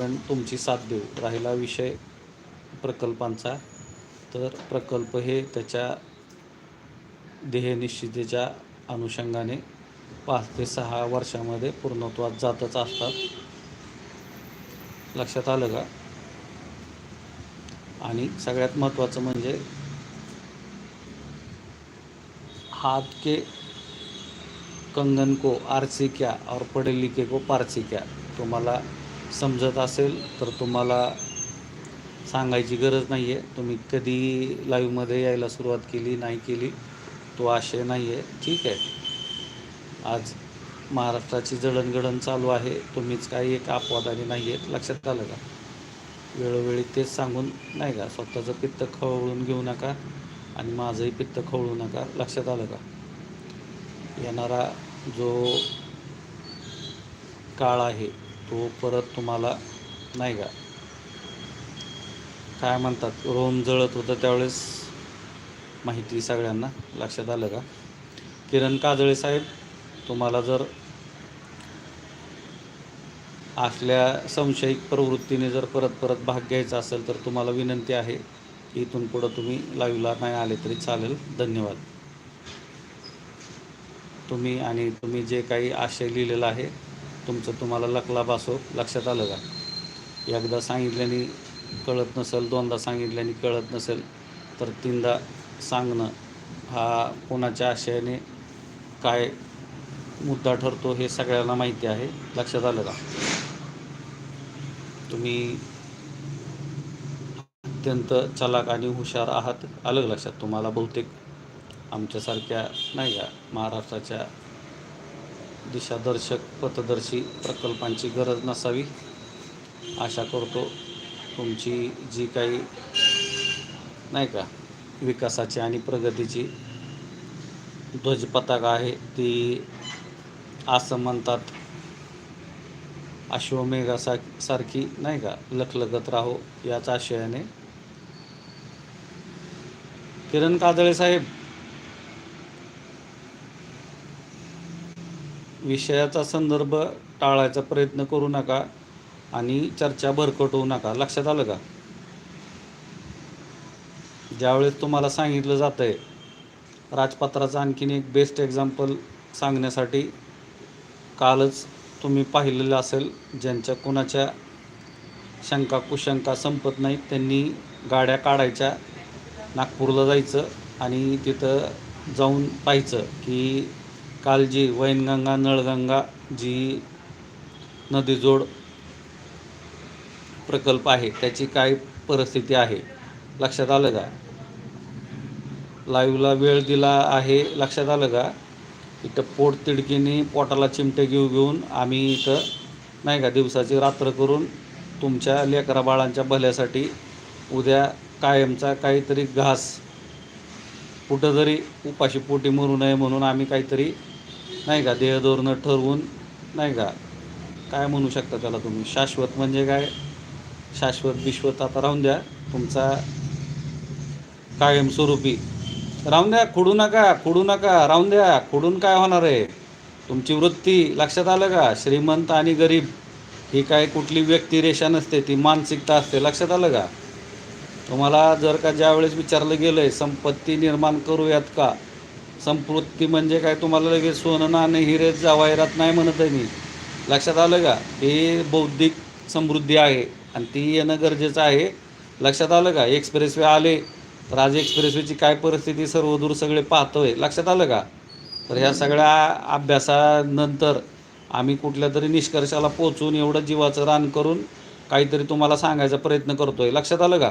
पण तुमची साथ देऊ. राहिला विषय प्रकल्पांचा तर प्रकल्प हे त्याच्या ध्येयनिश्चितेच्या अनुषंगाने पाच ते सहा वर्षामध्ये पूर्णत्वात जातच असतात. लक्षात आलं का? आणि सगळ्यात महत्त्वाचं म्हणजे हात के कंगन को आरसी क्या और पढ़े लिखे को पारसी क्या? तुम्हाला समजत असेल तर तुम्हाला सांगायची गरज नाही आहे तुम्ही कधी लाईव्हमध्ये यायला सुरुवात केली नाही केली तो आशय नाही आहे ठीक आहे. आज महाराष्ट्राची जडणघडण चालू आहे. तुम्हीच काही एक अपवादाने नाही आहेत लक्षात आलं का? वेळोवेळी तेच सांगून नाही का? स्वतःचं पित्त खवळून घेऊ नका आणि माझंही पित्त खवळू नका. लक्षात आलं का? येणारा जो काळ आहे तो परत तुम्हाला नाही का? काय म्हणतात? रोम जळत होतं त्यावेळेस माहिती सगळ्यांना. लक्षात आलं का? किरण काजळे साहेब तुम्हाला जर असल्या संशयिक प्रवृत्तीने जर परत परत भाग घ्यायचा असेल तर तुम्हाला विनंती आहे की इथून पुढं तुम्ही लाईव्हला नाही आले तरी चालेल. धन्यवाद. तुम्ही आणि तुम्ही जे काही आशय लिहिलेला आहे तुमचं तुम्हाला लकलाभ असो लक्षात आलं का? एकदा सांगितल्याने कळत नसेल दोनदा सांगितल्याने कळत नसेल तर तीनदा सांगणं हा कोणाच्या आशयाने काय मुद्दा ठरतो हे सगळ्यांना माहिती आहे. लक्षात आलं का? तुम्ही अत्यंत चलाक आणि हुशार आहात. आलं लक्षात? तुम्हाला बहुतेक आमच्यासारख्या नाही का महाराष्ट्राच्या दिशादर्शक पथदर्शी प्रकल्पांची गरज नसावी. आशा करतो तुमची जी काही नाही का विकासाची आणि प्रगतीची ध्वजपताका आहे ती असं म्हणतात. अश्वमेघा सा सारखी नाही का लखलगत राहो याच आशयाने. किरण कादळे साहेब विषयाचा संदर्भ टाळायचा प्रयत्न करू नका आणि चर्चा भरकट होऊ नका. लक्षात आलं का? ज्यावेळेस तुम्हाला सांगितलं जातं आहे राजपत्राचं आणखीन एक बेस्ट एक्झाम्पल सांगण्यासाठी कालच तुम्ही पाहिलेलं असेल ज्यांच्या कुणाच्या शंका कुशंका संपत नाहीत त्यांनी गाड्या काढायच्या नागपूरला जायचं आणि तिथं जाऊन पाहायचं की कालजी वैनगंगा नळगंगा जी नदीजोड प्रकल्प आहे त्याची काय परिस्थिती आहे? लक्षात आलं का? लाईव्हला वेळ दिला आहे लक्षात आलं का? इथं पोट तिडकीने पोटाला चिमटे घेऊ घेऊन आम्ही इथं नाही का दिवसाची रात्र करून तुमच्या लेकरा बाळांच्या भल्यासाठी उद्या कायमचा काहीतरी घास कुठं जरी उपाशी पोटी मरू नये म्हणून आम्ही काहीतरी नाही का देहधोरणं ठरवून नाही का काय म्हणू शकता त्याला तुम्ही? शाश्वत म्हणजे काय? शाश्वत विश्वत आता राहून द्या. तुमचा कायमस्वरूपी. राहून द्या खुडू नका खुडू नका राहून द्या. खुडून काय होणार आहे? तुमची वृत्ती लक्षात आलं का? श्रीमंत आणि गरीब ही काय कुठली व्यक्तिरेषा नसते ती मानसिकता असते लक्षात आलं का? तुम्हाला जर का ज्यावेळेस विचारलं गेलं आहे संपत्ती निर्माण करूयात का? संपत्ती म्हणजे काय? तुम्हाला लगेच सोनं नाणं हिरे जवाहिरात नाही म्हणत आहे मी. लक्षात आलं का? हे बौद्धिक समृद्धी आहे आणि ती येणं गरजेचं आहे. लक्षात आलं का? एक्सप्रेसवे आले तर आज एक्सप्रेसवेची काय परिस्थिती सर्वदूर सगळे पाहतोय. लक्षात आलं का? तर ह्या सगळ्या अभ्यासानंतर आम्ही कुठल्या तरी निष्कर्षाला पोचून एवढं जीवाचं रान करून काहीतरी तुम्हाला सांगायचा प्रयत्न करतोय. लक्षात आलं का?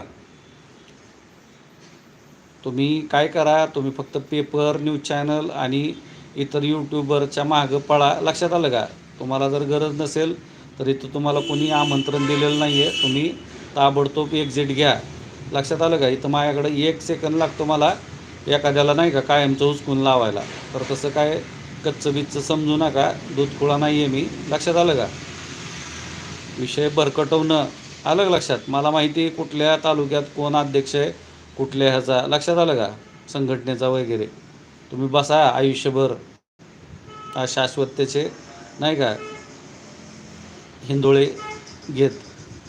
तुम्ही काय करा तुम्ही फक्त पेपर न्यूज चॅनल आणि इतर यूट्यूबरच्या मागं पळा. लक्षात आलं का? तुम्हाला जर गरज नसेल तर इथं तुम्हाला कोणी आमंत्रण दिलेलं नाही आहे तुम्ही ताबडतोब एक्झिट घ्या. लक्षात आलं का? इथं माझ्याकडं एक सेकंद लागतो मला. एखाद्याला नाही का कायमचं हुसकून लावायला? तर तसं काय कच्चं बिच्चं समजू नका. दूधखुळा नाही आहे मी. लक्षात आलं का? विषय भरकटवणं आलं लक्षात? मला माहिती आहे कुठल्या तालुक्यात कोण अध्यक्ष आहे. कुठल्या ह्याचा? लक्षात आलं का? संघटनेचा वगैरे. तुम्ही बसा आयुष्यभर. शाश्वततेचे नाही का? हिंदोळे घेत.